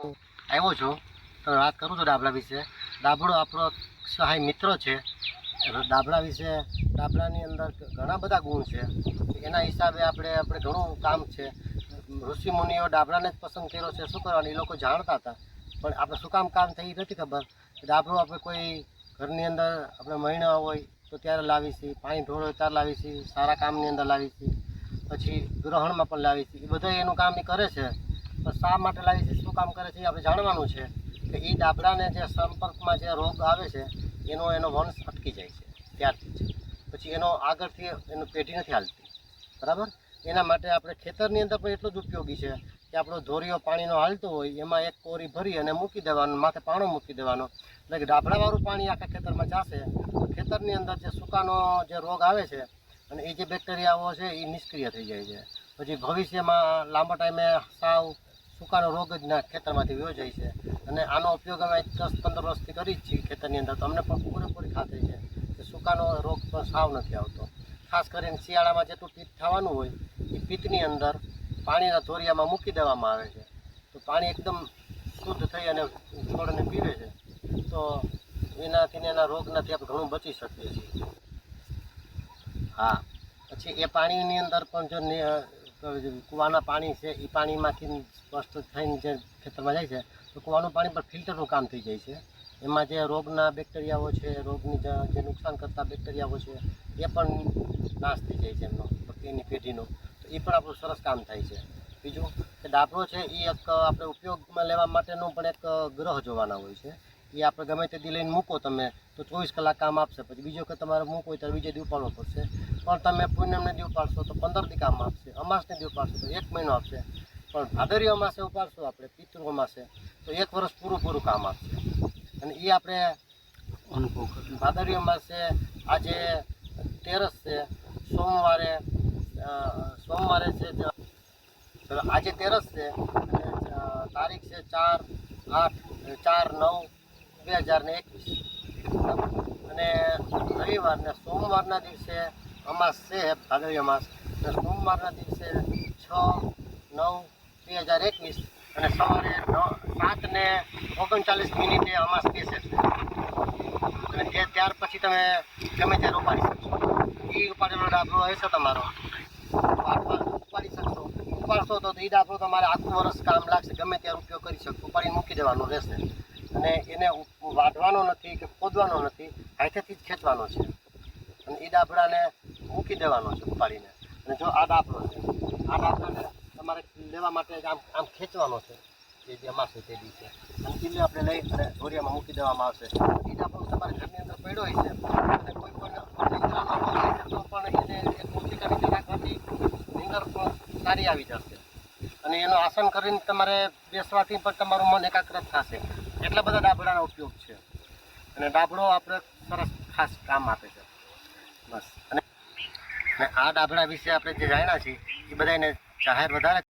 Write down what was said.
આવ્યો છું. તો વાત કરું છું ડાબલા વિશે. ડાબડો આપણો સહાય મિત્ર છે. ડાબડા વિશે ડાબડાની અંદર ઘણા બધા ગુણ છે. એના હિસાબે આપણે આપણે ઘણું કામ છે. ઋષિ મુનિઓ ડાબડાને જ પસંદ કર્યો છે. શું કરવાનું? એ લોકો જાણતા હતા. પણ આપણે શું કામ કામ થઈ નથી ખબર. ડાબડો આપણે કોઈ ઘરની અંદર આપણે મહિના હોય તો ત્યારે લાવી છીએ. પાણી ઢોળ ત્યારે લાવી છીએ. સારા કામની અંદર લાવી છીએ. પછી ગ્રહણમાં પણ લાવી છીએ. એ બધા એનું કામ એ કરે છે. પણ શા માટે લાવી છે? શું કામ કરે છે? એ આપણે જાણવાનું છે. કે એ ડાબડાને જે સંપર્કમાં જે રોગ આવે છે, એનો એનો વંશ અટકી જાય છે. ત્યારથી પછી એનો આગળથી એનું પેઢી નથી હાલતી. બરાબર? એના માટે આપણે ખેતરની અંદર પણ એટલું જ ઉપયોગી છે કે આપણો ધોરીઓ પાણીનો હાલતો હોય, એમાં એક કોરી ભરી અને મૂકી દેવાનું, માથે પાણો મૂકી દેવાનો. એટલે કે ડાબડાવાળું પાણી આખા ખેતરમાં જશે તો ખેતરની અંદર જે સુકાનો જે રોગ આવે છે અને એ જે બેક્ટેરિયાઓ છે એ નિષ્ક્રિય થઈ જાય છે. પછી ભવિષ્યમાં લાંબા ટાઈમે સાવ સુકાનો રોગ જ ના ખેતરમાંથી વયો જાય છે. અને આનો ઉપયોગ અમે દસ પંદર વર્ષથી કરી જ છીએ ખેતરની અંદર. તો અમને પણ પૂરેપૂરી ખાતરી છે કે સુકાનો રોગ પણ સાવ નથી આવતો. ખાસ કરીને શિયાળામાં જેટલું પિત્ત થવાનું હોય, એ પિત્તની અંદર પાણીના ધોરિયામાં મૂકી દેવામાં આવે છે. તો પાણી એકદમ શુદ્ધ થઈ અને છોડને પીવે છે. તો એનાથી એના રોગનાથી આપણે ઘણું બચી શકીએ છીએ. હા. પછી એ પાણીની અંદર પણ જો કૂવાના પાણી છે એ પાણીમાંથી સ્પષ્ટ થઈને જે ખેતરમાં જાય છે, તો કૂવાનું પાણી પણ ફિલ્ટરનું કામ થઈ જાય છે. એમાં જે રોગના બેક્ટેરિયાઓ છે, રોગની જે નુકસાન કરતા બેક્ટેરિયાઓ છે, એ પણ નાશ થઈ જાય છે એમનો, એની પેઢીનો. તો એ પણ આપણું સરસ કામ થાય છે. બીજું કે ડાબરો છે એ એક આપણે ઉપયોગમાં લેવા માટેનું પણ એક ગ્રહ જોવાના હોય છે. એ આપણે ગમે તે દી લઈને મૂકો તમે, તો ચોવીસ કલાક કામ આપશે. પછી બીજો કે તમારે મૂકો હોય, ત્યારે બીજે દી ઉપાડવો પડશે. પણ તમે પૂનમને દી ઉપાડશો તો પંદર દી કામ આપશે અમાસને દી ઉપાડશો તો એક મહિનો આપશે. પણ ભાદરવી અમાસે ઉપાડશું આપણે પિતૃ અમાસે તો એક વર્ષ પૂરું પૂરું કામ આપશે. અને એ આપણે ભાદરવી અમાસે આજે તેરસ છે સોમવારે સોમવારે છે આજે તેરસ છે તારીખ છે ચાર આઠ ચાર નવ બે હજાર ને એકવીસ. અને રવિવારને સોમવારના દિવસે અમાસ છે, ભાદરવી અમાસ. સોમવારના દિવસે છ, નવ, બે હજાર એકવીસ અને સવારે સાત ને ઓગણચાલીસ મિનિટે અમાસ બેસે છે. અને જે ત્યાર પછી તમે, ગમે ત્યારે ઉપાડી શકશો. એ ઉપાડેલો ડાબરો હશે તમારો. ઉપાડી શકશો. ઉપાડશો તો એ ડાબરો તમારે આખું વર્ષ કામ લાગશે. ગમે ત્યારે ઉપયોગ કરી શકશો. ઉપાડીને મૂકી દેવાનો રહેશે. અને એને વાઢવાનો નથી કે ખોદવાનો નથી. હાથેથી જ ખેંચવાનો છે. અને એ ડાબડાને મૂકી દેવાનો છે, ઉપાડીને. અને જો આ ડાબડો છે, આ ડાબડાને તમારે લેવા માટે આમ આમ ખેંચવાનો છે, એ જે અમાસે તે દિવસે અને કિલ્લે આપણે લઈ અને ધોરિયામાં મૂકી દેવામાં આવશે. એ ડાબડો તમારે ઘરની અંદર પડ્યો હોય છે અને કોઈ પણ તો પણ એને એક કરી નીચે રાખવાથી પણ સારી આવી જશે. અને એનું આસન કરીને તમારે બેસવાથી પણ તમારું મન એકાગ્ર થશે. એટલા બધા ડાબડાનો ઉપયોગ છે. અને ડાબડો આપણે સરસ ખાસ કામ આપે છે. બસ. અને અને આ ડાભડા વિશે આપણે જે જાણ્યા છીએ એ બધાને જાહેર વધારે